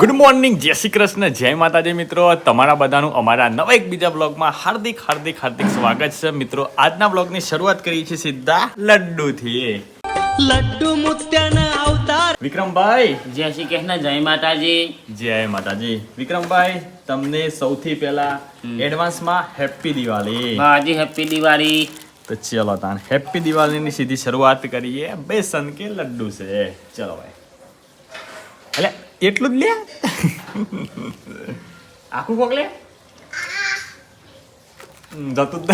Good morning જય શ્રી કૃષ્ણ જય માતાજી મિત્રો. તમારા બધાનું અમારા નવા એક બીજા બ્લોગમાં હાર્દિક હાર્દિક હાર્દિક સ્વાગત છે. મિત્રો આજના બ્લોગની શરૂઆત કરીએ છીએ સીધા લડ્ડુથી. લડ્ડુ મુત્યાના અવતાર. વિક્રમભાઈ. જય શ્રી કૃષ્ણ જય માતાજી. જય માતાજી. વિક્રમભાઈ તમને સૌથી પહેલા એડવાન્સમાં હેપી દિવાળી. હાજી હેપી દિવાળી. તો ચલો તાન હેપી દિવાળીની સીધી શરૂઆત કરીએ. બેસન કે લડ્ડુ છે. ચલો ભાઈ. એટલે એટલું જ લે. આખું કોક લે? જતું જ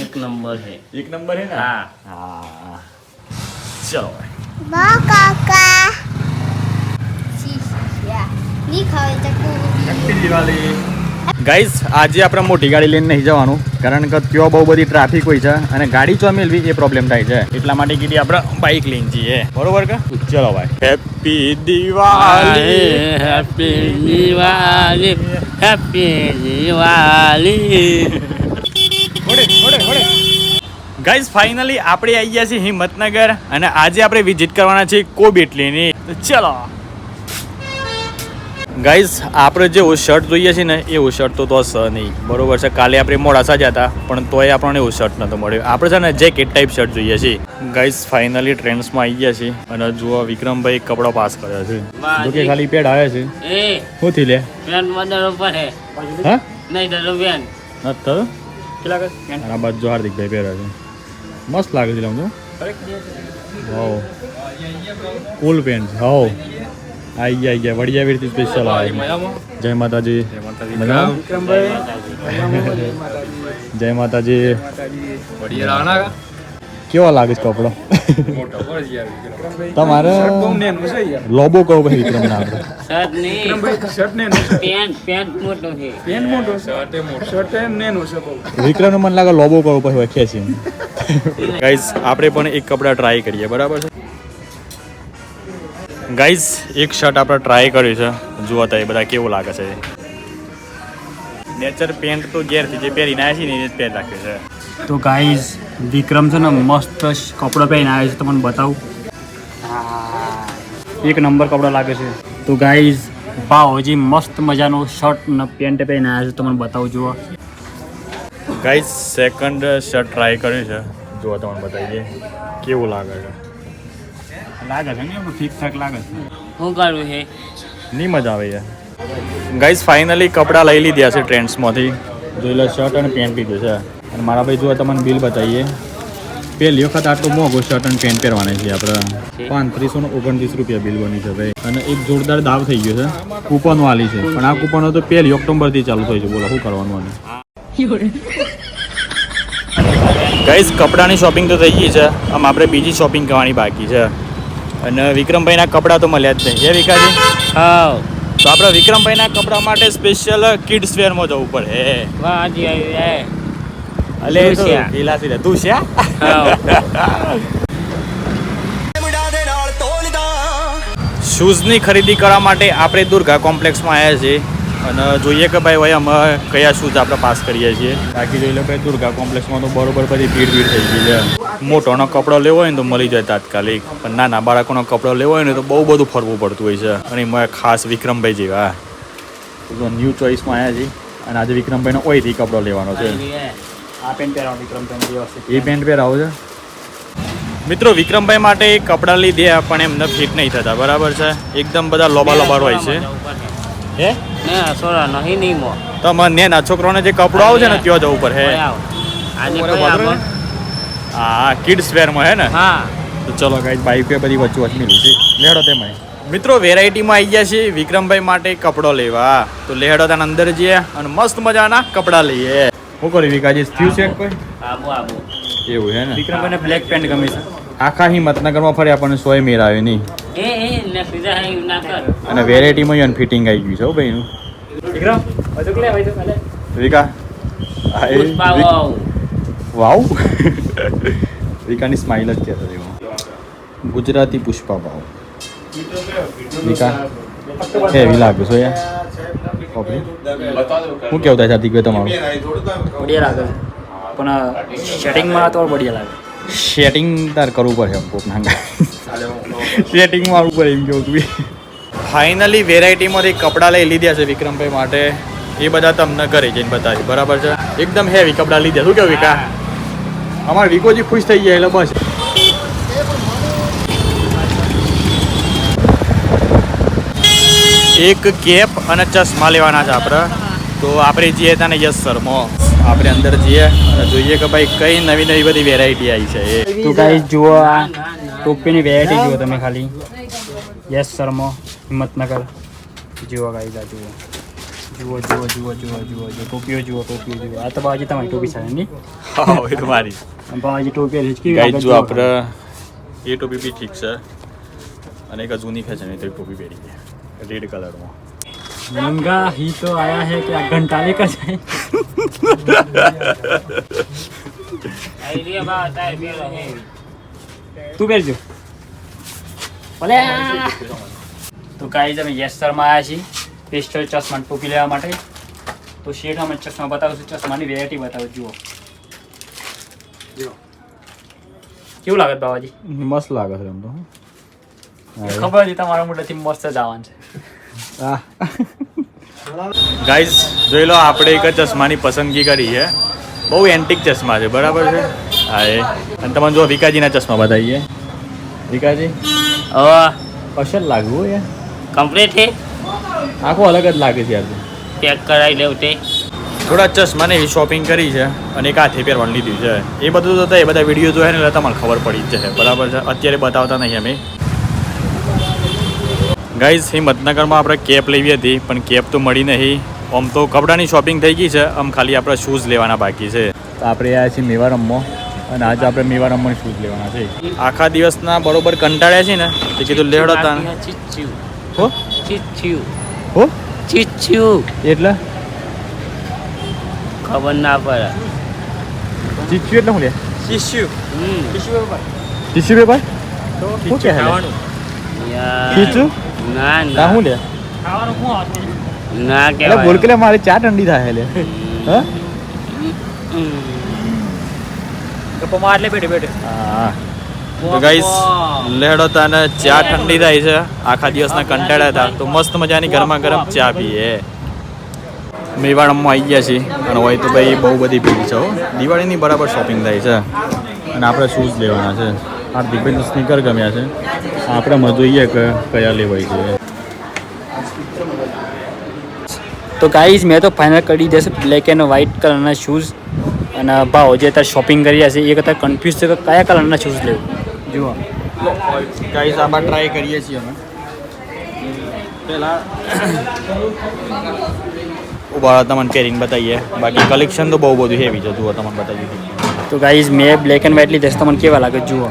એક નંબર છે. એક નંબર છે ને? હા. હા. ચલો. કાકા. ગાઈઝ આજે આપણે મોટી ગાડી લઈને નહીં જવાનું કારણ કે ત્યાં બહુ બધી ટ્રાફિક હોય છે અને ગાડી ચો મેળવી એ પ્રોબ્લેમ થાય છે. એટલા માટે કીધી આપણે બાઇક લઈને જઈએ. બરોબર કે? ચલો ભાઈ. Happy Diwali happy Diwali happy Diwali guys finally આપણે આવી ગયા છીએ હિંમતનગર અને આજે આપણે વિઝિટ કરવાના છીએ કોબેટલીની. તો ચલો. ગાઈઝ આપણે જે શર્ટ જોઈએ છે ને એવું શર્ટ તો તો સ નહીં. બરોબર છે કાલે આપણે મોડાસા જ હતા પણ તોય આપણને એવું શર્ટ નહોતો મળ્યો. આપણે છે ને જેકેટ ટાઈપ શર્ટ જોઈએ છીએ ગાઈઝ ફાઇનલી ટ્રેન્ડ્સમાં આવી ગયા છે અને જુઓ વિક્રમભાઈ કપડો પાસ કર્યો છે. જો કે ખાલી પેડ આવે છે. એ. શું થી લે? પેન બંદર ઉપર હે. નહીં થયું? કેટલા આ બાજુ હાર્દિકભાઈ પહેરે છે. મસ્ત લાગે છે લમજો વાવ. કુલ પેન્ટ હાવ આઈ ગયા આઈ ગયા. વડિયા વીરથી સ્પેશિયલ આવે. જય માતાજી? જય માતાજી. કેવો લાગે છે કપડો? તમારે લોબો કહો ભાઈ વિક્રમ ના શર્ટ નહીં. પેન્ટ પેન્ટ મોટો છે. વિક્રમ મને લાગે લોબો કહો પછી ખેંચી ગાઈઝ આપણે પણ એક કપડા ટ્રાય કરીએ બરાબર છે? ગાઈઝ એક શર્ટ આપણે ટ્રાય કર્યું છે. જુઓ તો એ બધા કેવું લાગે છે. નેચર પેન્ટ તો ઘેરથી જે પહેરીને આવ્યા છે ને એ જ પહેરી રાખ્યું છે. તો ગાઈઝ વિક્રમ છે ને મસ્ત કપડો પહેરીને આવે છે તમને બતાવું. એક નંબર કપડો લાગે છે. તો ગાઈઝ ભાવ હજી મસ્ત મજાનો શર્ટ ને પેન્ટ પહેરીને આવ્યા છે તમને બતાવું જુઓ. ગાઈઝ સેકન્ડ શર્ટ ટ્રાય કર્યું છે. જુઓ તમને બતાવીએ કેવું લાગે છે. લાગે છે ને ઠીક ઠાક લાગે છે. શું કરવું છે નહીં મજા આવે યાર. ગાઈઝ ફાઇનલી કપડાં લઈ લીધા છે ટ્રેન્ડ્સમાંથી. જોઈ લો શર્ટ અને પેન્ટ લીધું છે. અને મારા ભાઈ જો તમને બિલ બતાવીએ. પહેલી વખત આટલું મોંઘું શર્ટ અને પેન્ટ પહેરવાના છે આપણે. પાંત્રીસો ને ઓગણત્રીસ રૂપિયા બિલ બની છે ભાઈ. અને એક જોરદાર દાવ થઈ ગયો છે. કૂપન વાલી છે. પણ આ કૂપનો તો પહેલી ઓક્ટોબરથી ચાલુ થઈ છે. બોલો શું કરવાનું આને? ગાઈઝ કપડાની શોપિંગ તો થઈ ગઈ છે. આમ આપણે બીજી શોપિંગ કરવાની બાકી છે. અને વિક્રમભાઈના કપડાં તો મળ્યા જ નહીં. હે વિકાસજી હા તો આપણે વિક્રમભાઈના કપડાં માટે સ્પેશિયલ કિડ્સ વેરમાં જવું પડે. હે અલે? ઈલાસી રે. તું છે? શૂઝની ખરીદી કરવા માટે આપણે દુર્ગા કોમ્પ્લેક્સમાં આવ્યા છીએ. અને જોઈએ કે ભાઈ ભાઈ અમે કયા શૂઝ આપણે પાસ કરીએ છીએ. બાકી જોઈ લો ભાઈ દુર્ગા કોમ્પ્લેક્સમાં તો બરોબર બધી ભીડ ભીડ થઈ ગઈ છે. મોટોનો કપડો લેવો હોય ને તો મળી જાય તાત્કાલિક. પણ નાના બાળકોનો કપડો લેવો હોય ને તો બહુ બધું ફરવું પડતું હોય છે. અને એમાં ખાસ વિક્રમભાઈ જેવા. ન્યૂ ચોઈસમાં આવ્યા છીએ. અને આજે વિક્રમભાઈનો ઓઈથી કપડો લેવાનો છે. આ પેન્ટ વિક્રમ એ પેન્ટ પહેરાવો છે. મિત્રો વિક્રમભાઈ માટે કપડાં લીધે પણ એમને ફિટ નહીં થતા. બરાબર છે? એકદમ બધા લોબા લોબા હોય છે. હે? ને સોરા નહીં નહીં મો તો મને નેના છોકરાને જે કપડો આવે છે ને ત્યાં જવું પડે હે? આજે કોઈ હા કિડ્સ વેરમાં હે ને? હા. તો ચલો ગાઈસ બાઈક પે બધી વચ્ચે વચ્ચે મિલી છે. લેડો તેમાં મિત્રો વેરાયટીમાં આવી ગયા છે વિક્રમભાઈ માટે કપડો લેવા. તો લેડો તને અંદર જઈએ અને મસ્ત મજાના કપડા લઈએ. શું કર્યું વિકાજી થયું છે કોઈ? આબુ આબુ. એવું હે ને? વિક્રમભાઈને બ્લેક પેન્ટ ગમે છે. આખા હિંમતનગરમાં ફર્યા આપણને સોય મેર આવ્યો નહીં. અને વેરાયટીમાં યોન ફિટિંગ આવી ગયું છે હો ભાઈનું. વિકા. વાવ. રીકાની વિકાની સ્માઇલ જ કહેતો હતો ગુજરાતી પુષ્પા ભાવ વિકા. હેવી લાગે છો યાર. હું કેવું થાય સાથી તમારું? બઢિયા લાગે પણ સેટિંગમાં તો બઢિયા લાગે. સેટિંગ તાર કરવું પડશે કોક નાંગા સેટિંગમાં આવવું પડે એમ કેવું તું ફાઇનલી વેરાયટીમાંથી કપડાં લઈ લીધા છે વિક્રમભાઈ માટે. એ બધા તમને ઘરે જઈને બતાવી બરાબર છે? એકદમ હેવી કપડાં લીધા. શું કેવું વિકા અમારા વિકોજી ખુશ થઈ ગયા એટલે બસ. એક કેપ અને ચશ્મા લેવાના છે આપણે. તો આપણે જઈએ ત્યાં ને યસ શર્મો આપણે અંદર જઈએ અને જોઈએ કે ભાઈ કઈ નવી નવી બધી વેરાયટી આવી છે તો ગાઈસ જુઓ આ ટોપીની વેરાયટી જુઓ તમે ખાલી. યસ શર્મો હિંમતનગર. જુઓ ગાઈ જા જુઓ. જુઓ જુઓ જુઓ જુઓ જુઓ જુઓ. ટોપીઓ જુઓ ટોપીઓ જુઓ. આ તો બાજુ તમારી ટોપી છે નહીં હા એ તમારી બાજી ટોપી હિચકી ગાઈ જો આપણે એ ટોપી બી ઠીક છે. અને એક જૂની ફેશન એ ટોપી પહેરી છે. રેડ કલરમાં મંગા હી તો આયા હે કે આ ઘંટા લેકર જાય. આઈડિયા બાત આઈ બેરો હે તું પહેરજો. ભલે. તો ગાઈઝ અમે યસ સરમાં આવ્યા છીએ. પેસ્ટલ ચશ્મા ટોપી લેવા માટે. તો શેઠ અમે ચશ્મા બતાવું છું. ચશ્માની વેરાયટી બતાવો જુઓ. કેવું લાગે છે બાબાજી મસ્ત લાગે છે એમ તો. ખબર હતી તમારા મોઢેથી મસ્ત જ આવવાનું છે. ગાઈઝ જોઈ લો આપણે એક જ ચશ્માની પસંદગી કરી છે. બહુ એન્ટિક ચશ્મા છે બરાબર છે? હા એ. અને તમને જો વિકાજીના ચશ્મા બતાવીએ વિકાજી? હવે લાગવું યાર. કમ્પ્લીટ છે? આખું અલગ જ લાગે છે યાર. પેક કરાવી લેવું તે. થોડા ચશ્માને એવી શોપિંગ કરી છે અને એક હાથે પહેરવાનું લીધું છે. એ બધું તો એ બધા વીડિયો જોયા ને એટલે તમને ખબર પડી જ છે બરાબર છે? અત્યારે બતાવતા નહીં અમે. ગાઈઝ હિંમતનગરમાં આપણે કેપ લેવી હતી પણ કેપ તો મળી નહીં. આમ તો કપડાની શોપિંગ થઈ ગઈ છે. આમ ખાલી આપણે શૂઝ લેવાના બાકી છે. તો આપણે આ છીએ મેવા રમવા. અને આજે આપણે મેવા રમવાની શૂઝ લેવાના છે. આખા દિવસના બરોબર કંટાળ્યા છે ને? તે કીધું લેવડો તાણ. ચીચ્યું હો? ચીચ્યુ હો? ચીચ્યુ એટલે? ખબર ના પડે. ચીચ્યુ એટલે શું લે? હમ. ટીસ્યુ પેપર શું તો યાર. ખીચું ના ના ના. શું લે? ખાવાનું શું ના કે બોલ કે મારે ચા ઠંડી થાય લે. હા? ગપ્પામાં એટલે બેઠે બેઠે. હા. તો ગાઈસ લેડો તાને ચા ઠંડી થાય છે. આખા દિવસના કંટાળ્યા હતા. તો મસ્ત મજાની ગરમા ગરમ ચા પીએ. મેવાડમાં આવી ગયા છીએ. અને હોય તો ભાઈ બહુ બધી ભીડ છે હો. દિવાળીની બરાબર શોપિંગ થાય છે. અને આપણે શૂઝ લેવાના છે. હાર્દિકભાઈને સ્નીકર ગમ્યા છે. આપણે માં જોઈએ કે કયા લેવાય છે. તો ગાઈઝ મેં તો ફાઇનલ કરી દેશે બ્લેક એન્ડ વ્હાઇટ કલરના શૂઝ અને ભાવ જે અત્યારે શોપિંગ કરી રહ્યા છે એ અત્યારે કન્ફ્યુઝ છે કે કયા કલરના શૂઝ લેવું? જુઓ. ગાઈસ આમાં ટ્રાય કરીએ છીએ અમે. પહેલાં ઊભા તમને પહેરીને બતાવીએ. બાકી કલેક્શન તો બહુ બધું હેવી છે જુઓ તમને બતાવી તો ગાઈઝ મેં બ્લેક એન્ડ વ્હાઇટ લીધે તમને કેવા લાગે? જુઓ.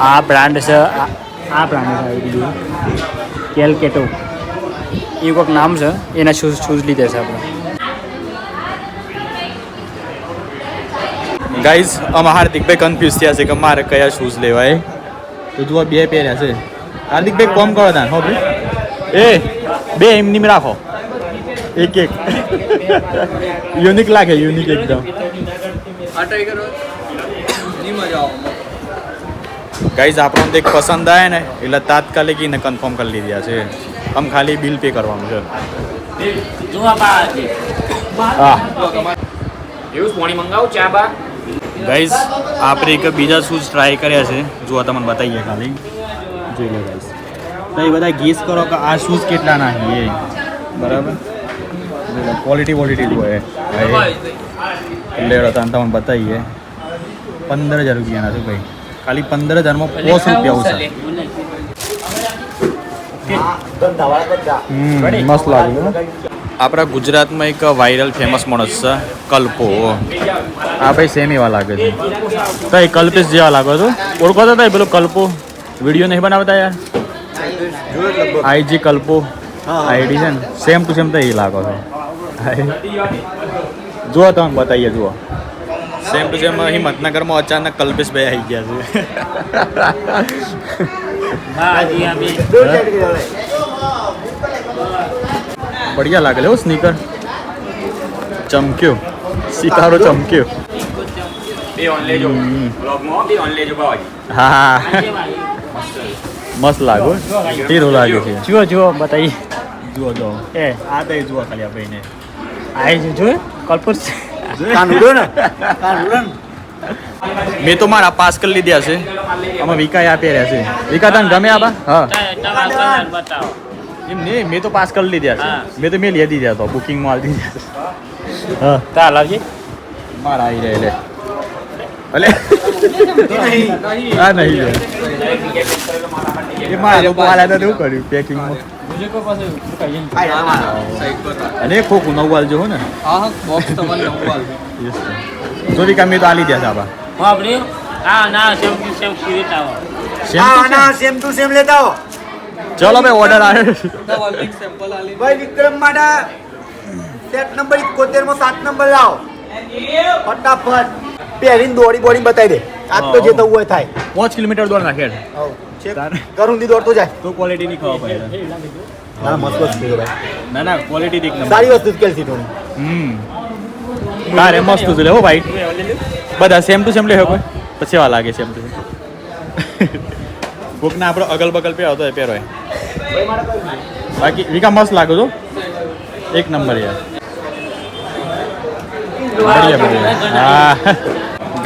આ બ્રાન્ડ છે આ- બ્રાન્ડ છે કેલકેટો એ કોઈક નામ છે એના શૂઝ શૂઝ લીધા છે આપણે. ગાઈઝ અમે હાર્દિકભાઈ કન્ફ્યુઝ થયા છે કે મારે કયા શૂઝ લેવાય. તો જુઓ બે પહેર્યા છે. હાર્દિકભાઈ કોમ કરો તા હો ભાઈ. એ બે એમની રાખો. એક એક. યુનિક લાગે યુનિક એકદમ. ગાઈઝ આપણને તો એક પસંદ આવે ને એટલે તાત્કાલિક એને કન્ફર્મ કરી લીધા છે. આમ ખાલી બિલ પે કરવાનું છે. હા. એવું પાણી મંગાવું ચા બા. ગાઈઝ આપણે એક બીજા શૂઝ ટ્રાય કર્યા છે. જો તમને બતાવીએ ખાલી. જોઈ લો ગાઈઝ તો એ બધા ગેસ કરો કે આ શૂઝ કેટલા ના છે બરાબર? ક્વોલિટી વોલિટી જોઈએ લેડો તને તમને બતાવીએ પંદર હજાર રૂપિયાના છે ભાઈ. ખાલી પંદર હજારમાં પોસ રૂપિયા આવશે મસ્ત લાગ્યું આપણા ગુજરાતમાં એક વાયરલ ફેમસ માણસ છે કલ્પો. આ ભાઈ સેમ એવા લાગે છે. કઈ કલ્પેશ જેવા લાગો છો? ઓળખો તો તાઈ પેલો કલ્પો. વીડિયો નહીં બનાવતા યાર. આઈજી કલ્પો. આઈડી છે ને સેમ ટુ સેમ તો એ લાગો છો. જુઓ તમે બતાવીએ જુઓ. સેમ ટુ સેમ હિંમતનગરમાં અચાનક કલ્પેશભાઈ આવી ગયા છે. બઢિયા લાગે હો સ્નીકર ચમક્યો. સિતારો ચમક્યો. હા મસ્ત લાગો તીરો લાગ્યો છે. જુઓ જુઓ બતાવી. જુઓ જુઓ. એ આ તો જુઓ ખાલી આ ભાઈને આ જો જો ને? કાન ઉડો ને? મેં તો મારા પાસ કરી લીધા છે. આમાં વિકાય આપી રહ્યા છે. વિકા તને ગમે બા? હા. એમ નહીં મેં તો પાસ કરી લીધા છે. મેં તો મેં લઈ દીધા તો બુકિંગમાં આવી દીધા હા. તા લાવજે. મારા આવી રહ્યા એટલે હા નહીં. એ મારા લોકો આલા તો શું કર્યું પેકિંગમાં અને ખોખું નવ વાલ જો હો ને. Yes, sir. તો વિકા મેં તો આલી છે આબા બાપરે હા ના સેમ ટુ સેમ સિરીટ આવો. Same to same? ચલો ભાઈ ઓર્ડર આવે. ભાઈ વિક્રમ માડા સેટ નંબર ઇકોતેરમાં સાત નંબર લાવો. ફટાફટ. પહેરીને દોડી બોડી બતાવી દે. આજ તો જે થવું હોય થાય. પાંચ કિલોમીટર દોડ નાખે. હવ, કરું દી દોડતો જાય. તો ક્વોલિટી ની ખબર પડે. ના મસ્ત વસ્તુ છે ભાઈ. ના ના ક્વોલિટી દેખ નંબર સારી વસ્તુ કેલ્સી થોડી હમ. તારે મસ્ત તું લેવો ભાઈ. બધા સેમ ટુ સેમ લે કોઈ? પછી એવા લાગે સેમ ટુ સેમ કોકને આપણો અગલ બગલ પહેરો તો એ પહેરો એ. બાકી વિકા મસ્ત લાગો છો એક નંબર યાર. બઢિયા બઢિયા. હા.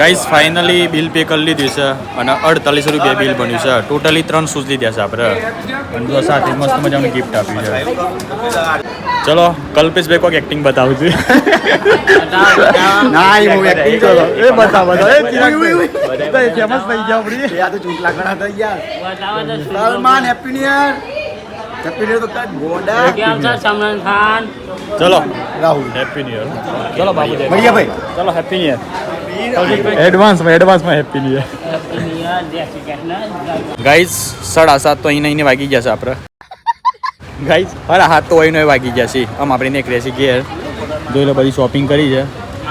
ગાઈસ ફાઇનલી બિલ પે કરી લીધું છે અને અડતાલીસ રૂપિયા બિલ બન્યું છે. ટોટલી ત્રણ શૂઝ લીધા છે આપણે. અને જો સાથે મસ્ત મજાનું ગિફ્ટ આપ્યું છે. ચલો કલ્પેશભાઈ કોઈક એક્ટિંગ બતાવું છું. ના એ હું એક્ટિંગ ચલો એ બતાવ બતાવ. એ ફેમસ થઈ ગયા આપણી. આ તો ચૂંટલા ઘણા થઈ ગયા. બતાવો તો શું Salman happy new year happy new તો કાંઈ ગોડા. કેમ છે સલમાન ખાન ચલો. રાહુલ. હેપી ન્યુ યર ચલો બાબુ ભૈયા ભાઈ. ચલો હેપી ન્યુ યર એડવાન્સમાં એડવાન્સમાં હેપી ન્યુ યર ગાઈઝ સાડા સાત તો અહીં અહીં વાગી ગયા છે આપણે. ગાઈઝ અરે હાથ તો અહીં વાગી ગયા છે. આમ આપણે નીકળ્યા છીએ ઘેર. જોઈ લો બધી શોપિંગ કરી છે.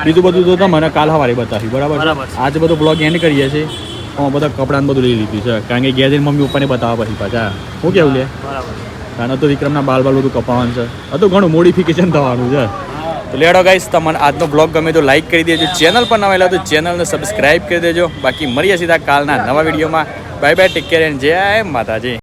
બીજું બધું તો તમને કાલ સવારે બતાવી બરાબર. આજે બધો બ્લોગ એન્ડ કરીએ છીએ. આમાં બધા કપડા ને બધું લઈ લીધું છે. કારણ કે ઘેર જઈને મમ્મી પપ્પાને બતાવવા પછી પાછા. હું કેવું લે? બરાબર. કારણ તો વિક્રમના બાલ બાલ બધું કપાવાનું છે. આ તો ઘણું મોડિફિકેશન થવાનું છે. તો લેડો ગાઈશ તમને આજનો બ્લોગ ગમે તો લાઈક કરી દેજો. ચેનલ પર નવા તો ચેનલને સબસ્ક્રાઈબ કરી દેજો. બાકી મળીએ સીધા કાલના નવા વિડીયોમાં bye bye take care and જય માતાજી.